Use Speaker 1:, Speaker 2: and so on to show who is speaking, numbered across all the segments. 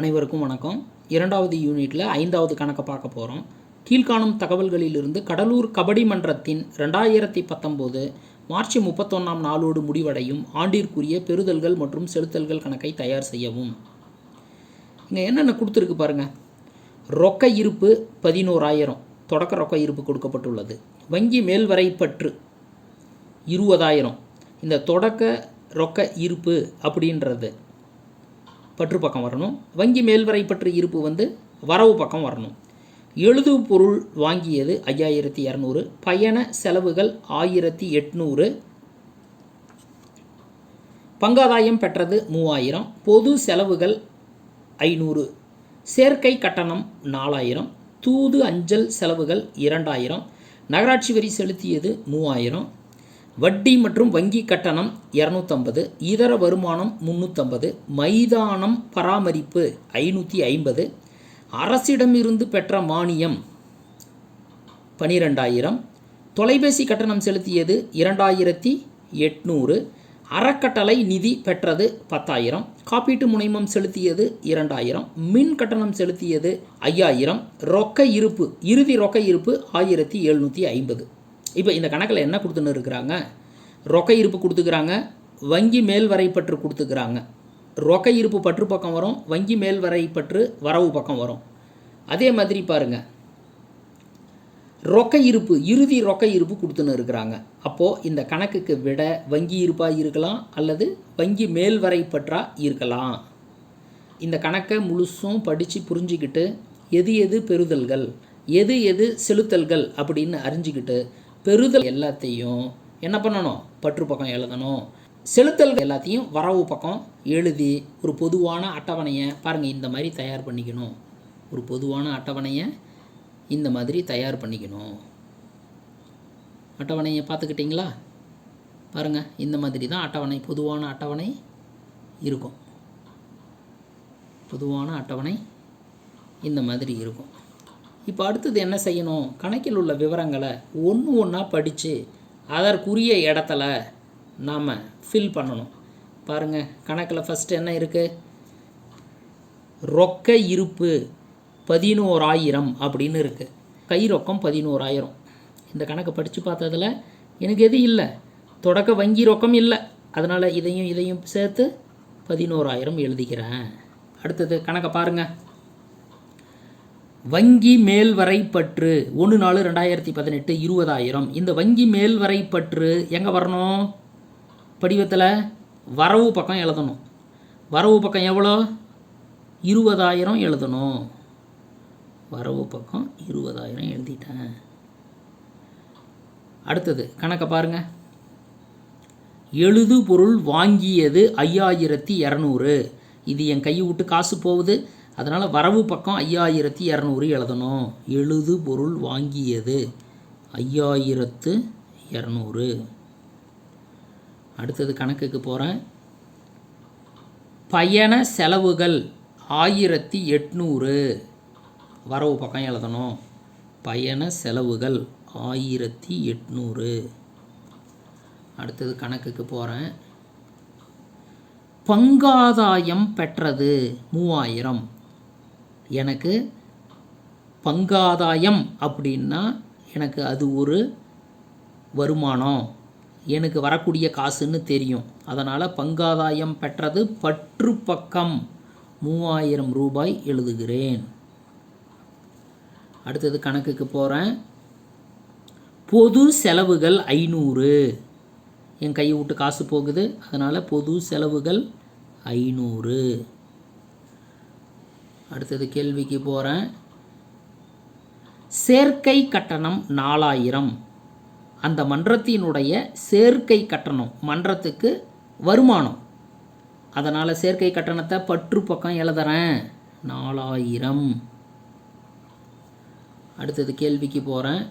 Speaker 1: அனைவருக்கும் வணக்கம். இரண்டாவது யூனிட்டில் ஐந்தாவது கணக்கை பார்க்க போகிறோம் கீழ்காணும் தகவல்களிலிருந்து கடலூர் கபடி மன்றத்தின் ரெண்டாயிரத்தி பத்தொம்போது மார்ச் முப்பத்தொன்னாம் நாளோடு முடிவடையும் ஆண்டிற்குரிய பெறுதல்கள் மற்றும் செலுத்தல்கள் கணக்கை தயார் செய்யவும். இங்கே என்னென்ன கொடுத்துருக்கு பாருங்க. ரொக்க இருப்பு பதினோராயிரம். தொடக்க ரொக்க இருப்பு கொடுக்கப்பட்டுள்ளது. வங்கி மேல்வரை பற்று இருபதாயிரம். இந்த தொடக்க ரொக்க இருப்பு அப்படின்றது பற்று பக்கம் வரணும். வங்கி மேல்வரை பற்று இருப்பு வந்து வரவு பக்கம் வரணும். எழுது பொருள் வாங்கியது ஐயாயிரத்தி இரநூறு பயண செலவுகள் ஆயிரத்தி எட்நூறு. பங்காதாயம் பெற்றது மூவாயிரம் பொது செலவுகள் ஐநூறு. சேர்க்கை கட்டணம் நாலாயிரம் தூது அஞ்சல் செலவுகள் இரண்டாயிரம். நகராட்சி வரி செலுத்தியது மூவாயிரம். வட்டி மற்றும் வங்கி கட்டணம் இரநூத்தம்பது இதர வருமானம் முந்நூற்றம்பது மைதானம் பராமரிப்பு ஐநூற்றி ஐம்பது அரசிடமிருந்து பெற்ற மானியம் பனிரெண்டாயிரம் தொலைபேசி கட்டணம் செலுத்தியது இரண்டாயிரத்தி எட்நூறு அறக்கட்டளை நிதி பெற்றது பத்தாயிரம் காப்பீட்டு முனைமம் செலுத்தியது இரண்டாயிரம் மின் கட்டணம் செலுத்தியது ஐயாயிரம் ரொக்க இருப்பு இறுதி ரொக்க இருப்பு ஆயிரத்தி எழுநூற்றி ஐம்பது இப்போ இந்த கணக்கில் என்ன கொடுத்துன்னு இருக்கிறாங்க? ரொக்க இருப்பு கொடுத்துக்கிறாங்க வங்கி மேல் வரைப்பற்று கொடுத்துக்கிறாங்க. ரொக்க இருப்பு பற்று பக்கம் வரும் வங்கி மேல் வரைப்பற்று வரவு பக்கம் வரும். அதே மாதிரி பாருங்கள் ரொக்க இருப்பு இறுதி ரொக்க இருப்பு கொடுத்துன்னு இருக்கிறாங்க. அப்போது இந்த கணக்குக்கு விட வங்கி இருப்பாக இருக்கலாம் அல்லது வங்கி மேல் வரைப்பற்றா இருக்கலாம். இந்த கணக்கை முழுசும் படித்து புரிஞ்சிக்கிட்டு எது எது பெறுதல்கள் எது எது செலுத்தல்கள் அப்படின்னு அறிஞ்சிக்கிட்டு பெறுதல் எல்லாத்தையும் என்ன பண்ணணும்? பற்று பக்கம் எழுதணும். செலுத்தல் எல்லாத்தையும் வரவு பக்கம் எழுதி ஒரு பொதுவான அட்டவணையை பாருங்கள் இந்த மாதிரி தயார் பண்ணிக்கணும். ஒரு பொதுவான அட்டவணையை இந்த மாதிரி தயார் பண்ணிக்கணும். அட்டவணையை பார்த்துக்கிட்டிங்களா? பாருங்கள் இந்த மாதிரி தான் அட்டவணை பொதுவான அட்டவணை இருக்கும். பொதுவான அட்டவணை இந்த மாதிரி இருக்கும். இப்போ அடுத்தது என்ன செய்யணும்? கணக்கில் உள்ள விவரங்களை ஒன்று ஒன்றா படித்து அதற்குரிய இடத்துல நாம் ஃபில் பண்ணணும். பாருங்கள் கணக்கில் ஃபஸ்ட்டு என்ன இருக்குது ரொக்க இருப்பு பதினோராயிரம் அப்படின்னு இருக்குது கை ரொக்கம் பதினோராயிரம். இந்த கணக்கை படித்து பார்த்ததில் எனக்கு எதுவும் இல்லை? தொடக்க வங்கி ரொக்கம் இல்லை. அதனால் இதையும் இதையும் சேர்த்து பதினோராயிரம் எழுதிக்கிறேன் அடுத்தது கணக்கை பாருங்கள் வங்கி மேல்வரை பற்று ஒன்று நாலு ரெண்டாயிரத்தி பதினெட்டு இருபதாயிரம். இந்த வங்கி மேல்வரை பற்று எங்கே வரணும்? படிவத்தில் வரவு பக்கம் எழுதணும். வரவு பக்கம் எவ்வளோ? இருபதாயிரம் எழுதணும். வரவு பக்கம் இருபதாயிரம் எழுதிட்டேன். அடுத்தது கணக்கை பாருங்கள் எழுது பொருள் வாங்கியது ஐயாயிரத்தி இரநூறு. இது என் கையை விட்டு காசு போகுது. அதனால் வரவு பக்கம் ஐயாயிரத்தி இரநூறு எழுதணும். எழுது பொருள் வாங்கியது ஐயாயிரத்து இரநூறு. அடுத்தது கணக்குக்கு போகிறேன் பயண செலவுகள் ஆயிரத்தி எட்நூறு. வரவு பக்கம் எழுதணும். பயண செலவுகள் ஆயிரத்தி எட்நூறு. அடுத்தது கணக்குக்கு போகிறேன் பங்காதாயம் பெற்றது மூவாயிரம். எனக்கு பங்காதாயம் அப்படின்னா எனக்கு அது ஒரு வருமானம். எனக்கு வரக்கூடிய காசுன்னு தெரியும். அதனால் பங்காதாயம் பெற்றது பற்று பக்கம் மூவாயிரம் ரூபாய் எழுதுகிறேன். அடுத்தது கணக்குக்கு போகிறேன் பொது செலவுகள் ஐநூறு. என் கையை விட்டு காசு போகுது. அதனால் பொது செலவுகள் ஐநூறு. அடுத்தது கேள்விக்கு போகிறேன் சேர்க்கை கட்டணம் நாலாயிரம். அந்த மன்றத்தினுடைய சேர்க்கை கட்டணம் மன்றத்துக்கு வருமானம். அதனால் சேர்க்கை கட்டணத்தை பற்று பக்கம் எழுதுறேன். நாலாயிரம். அடுத்தது கேள்விக்கு போகிறேன்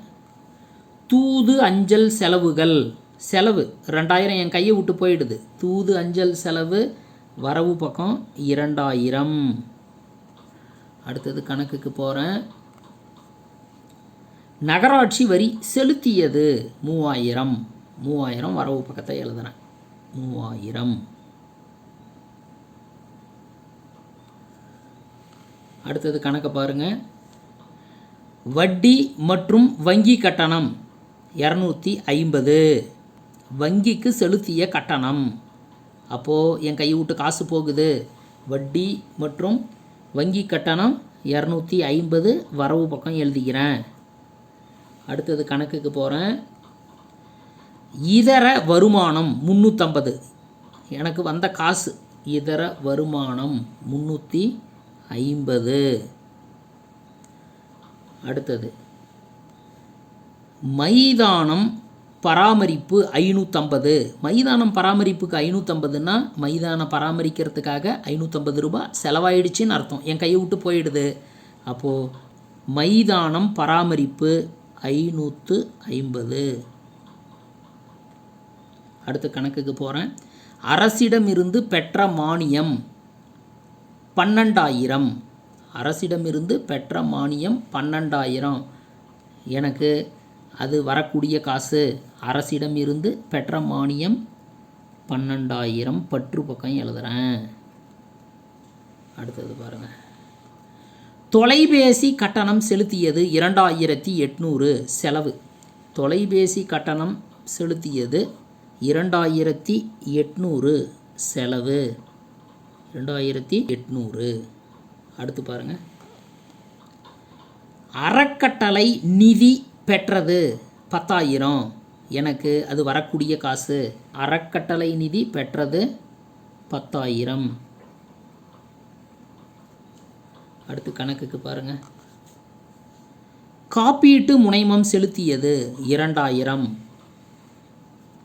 Speaker 1: தூது அஞ்சல் செலவுகள். செலவு ரெண்டாயிரம் என் கையை விட்டு போயிடுது. தூது அஞ்சல் செலவு வரவு பக்கம் இரண்டாயிரம். அடுத்தது கணக்குக்கு போகிறேன் நகராட்சி வரி செலுத்தியது மூவாயிரம். மூவாயிரம் வரவு பக்கத்தை எழுதுகிறேன் மூவாயிரம். அடுத்தது கணக்கை பாருங்கள் வட்டி மற்றும் வங்கி கட்டணம் இரநூத்தி ஐம்பது. வங்கிக்கு செலுத்திய கட்டணம். அப்போது என் கையை விட்டு காசு போகுது. வட்டி மற்றும் வங்கி கட்டணம் இரநூத்தி ஐம்பது வரவு பக்கம் எழுதிக்கிறேன் அடுத்தது கணக்குக்கு போகிறேன் இதர வருமானம் முந்நூற்றம்பது எனக்கு வந்த காசு. இதர வருமானம் முந்நூற்றி ஐம்பது. அடுத்தது. மைதானம் பராமரிப்பு ஐநூற்றம்பது மைதானம் பராமரிப்புக்கு ஐநூற்றம்பதுன்னா மைதானம் பராமரிக்கிறதுக்காக ஐநூற்றம்பது ரூபாய் செலவாயிடுச்சின்னு அர்த்தம். என் கையை விட்டு போயிடுது. அப்போது மைதானம் பராமரிப்பு ஐநூற்று ஐம்பது. அடுத்த கணக்குக்கு போகிறேன் அரசிடமிருந்து பெற்ற மானியம் பன்னெண்டாயிரம். அரசிடமிருந்து பெற்ற மானியம் பன்னெண்டாயிரம். எனக்கு அது வரக்கூடிய காசு. அரசிடமிருந்து பெற்ற மானியம் பன்னெண்டாயிரம் பற்று பக்கம் எழுதுகிறேன் அடுத்தது பாருங்கள் தொலைபேசி கட்டணம் செலுத்தியது இரண்டாயிரத்தி எட்நூறு செலவு. தொலைபேசி கட்டணம் செலுத்தியது இரண்டாயிரத்தி எட்நூறு செலவு. ரெண்டாயிரத்தி எட்நூறு. அடுத்து பாருங்கள் அறக்கட்டளை நிதி பெற்றது பத்தாயிரம். எனக்கு அது வரக்கூடிய காசு. அறக்கட்டளை நிதி பெற்றது பத்தாயிரம். அடுத்து கணக்குக்கு பாருங்க. காப்பீட்டு முனைமம் செலுத்தியது இரண்டாயிரம்.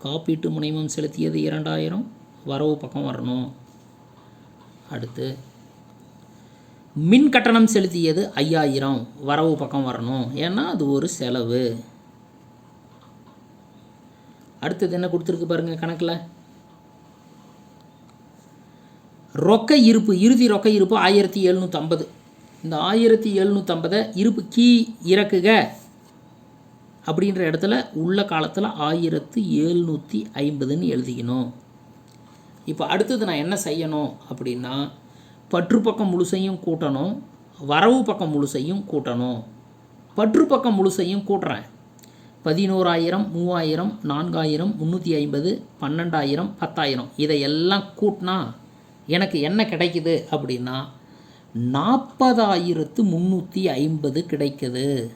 Speaker 1: காப்பீட்டு முனைமம் செலுத்தியது இரண்டாயிரம். வரவு பக்கம் வரணும். அடுத்து மின் கட்டணம் செலுத்தியது ஐயாயிரம். வரவு பக்கம் வரணும். ஏன்னா அது ஒரு செலவு. அடுத்தது என்ன கொடுத்துருக்கு பாருங்க கணக்கில்? ரொக்க இருப்பு இறுதி ரொக்க இருப்பு ஆயிரத்தி எழுநூற்றம்பது இந்த ஆயிரத்தி எழுநூற்றம்பதை இருப்பு கீ இறக்குக அப்படின்ற இடத்துல உள்ள காலத்தில் ஆயிரத்து எழுநூற்றி ஐம்பதுன்னு எழுதிக்கணும். இப்போ அடுத்தது நான் என்ன செய்யணும் அப்படின்னா பற்று பக்கம் முழுசையும் கூட்டணும் வரவு பக்கம் முழுசையும் கூட்டணும். பற்று பக்கம் முழுசையும் கூட்டுறேன். பதினோராயிரம் மூவாயிரம் நான்காயிரம் முந்நூற்றி ஐம்பது பன்னெண்டாயிரம் பத்தாயிரம். இதையெல்லாம் கூட்டினா எனக்கு என்ன கிடைக்குது அப்படின்னா நாற்பதாயிரத்து முந்நூற்றி ஐம்பது கிடைக்குது.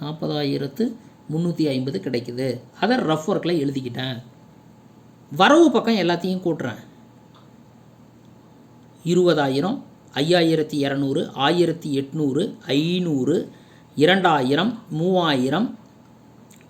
Speaker 1: நாற்பதாயிரத்து முந்நூற்றி ஐம்பது கிடைக்குது. அதை ரஃப் ஒர்க்கில் எழுதிக்கிட்டேன். வரவு பக்கம் எல்லாத்தையும் கூட்டுறேன். இருபதாயிரம் ஐயாயிரத்தி இரநூறு ஆயிரத்தி எட்நூறு ஐநூறு இரண்டாயிரம் மூவாயிரம்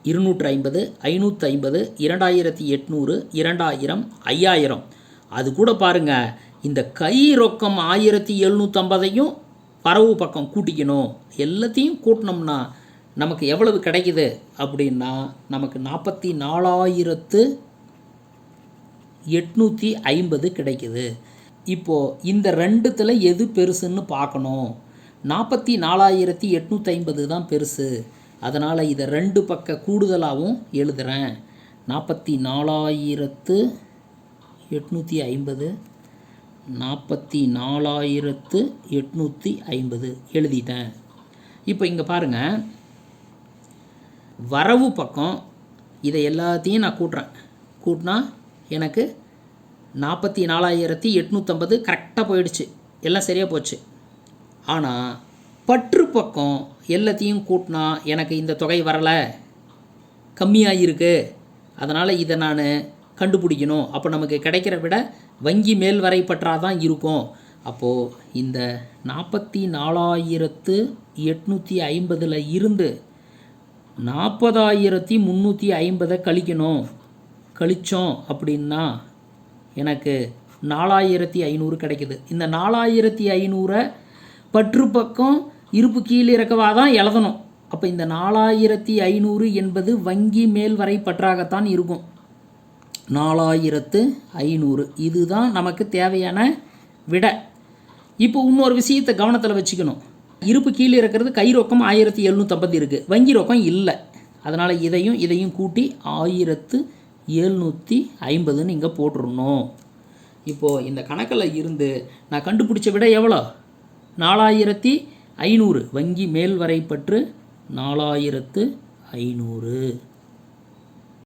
Speaker 1: இருநூற்றி ஐம்பது ஐநூற்றி ஐம்பது இரண்டாயிரத்தி எட்நூறு இரண்டாயிரம் ஐயாயிரம். அது கூட பாருங்க இந்த கை ரொக்கம் ஆயிரத்தி எழுநூற்றம்பதையும் வரவு பக்கம் கூட்டிக்கணும். எல்லாத்தையும் கூட்டினோம்னா நமக்கு எவ்வளவு கிடைக்குது அப்படின்னா நமக்கு நாற்பத்தி நாலாயிரத்து எட்நூற்றி ஐம்பது கிடைக்குது. இப்போது இந்த ரெண்டுத்தில் எது பெருசுன்னு பார்க்கணும். நாற்பத்தி நாலாயிரத்தி எட்நூற்றி ஐம்பது தான் பெருசு. அதனால் இதை ரெண்டு பக்க கூடுதலாகவும் எழுதுகிறேன் நாற்பத்தி நாலாயிரத்து எட்நூற்றி ஐம்பது நாற்பத்தி நாலாயிரத்து எட்நூற்றி ஐம்பது எழுதிட்டேன். இப்போ இங்கே பாருங்கள் வரவு பக்கம் இதை எல்லாத்தையும் நான் கூட்டுறேன். கூட்டினா எனக்கு நாற்பத்தி நாலாயிரத்தி எட்நூற்றம்பது கரெக்டாக போயிடுச்சு. எல்லாம் சரியாக போச்சு. ஆனால் பற்று பக்கம் எல்லாத்தையும் கூட்டினா எனக்கு இந்த தொகை வரலை. கம்மியாக இருக்குது அதனால் இதை நான் கண்டுபிடிக்கணும். அப்போ நமக்கு கிடைக்கிற விட வங்கி மேல் வரை பற்றாதான் இருக்கும். அப்போது இந்த நாற்பத்தி நாலாயிரத்து எட்நூற்றி ஐம்பதில் இருந்து நாற்பதாயிரத்தி முந்நூற்றி ஐம்பதை கழிக்கணும். கழித்தோம் அப்படின்னா எனக்கு நாலாயிரத்தி ஐநூறு கிடைக்குது. இந்த நாலாயிரத்தி ஐநூறை பற்று பக்கம் இருப்பு கீழே இறக்கவா தான் எழுதணும். அப்போ இந்த நாலாயிரத்தி ஐநூறு என்பது வங்கி மேல் வரை பற்றாகத்தான் இருக்கும். நாலாயிரத்து ஐநூறு. இதுதான் நமக்கு தேவையான விடை. இப்போ இன்னொரு விஷயத்தை கவனத்தில் வச்சுக்கணும். இருப்பு கீழே இருக்கிறது கை ரொக்கம் ஆயிரத்தி எழுநூற்றம்பது இருக்குது வங்கி ரொக்கம் இல்லை. அதனால் இதையும் இதையும் கூட்டி ஆயிரத்து ஏழ்நூற்றி ஐம்பதுன்னு இங்கே போட்டுருணும் இப்போது இந்த கணக்கில் இருந்து நான் கண்டுபிடிச்ச விட எவ்வளோ? நாலாயிரத்தி ஐநூறு. வங்கி மேல் வரைப்பற்று நாலாயிரத்து ஐநூறு.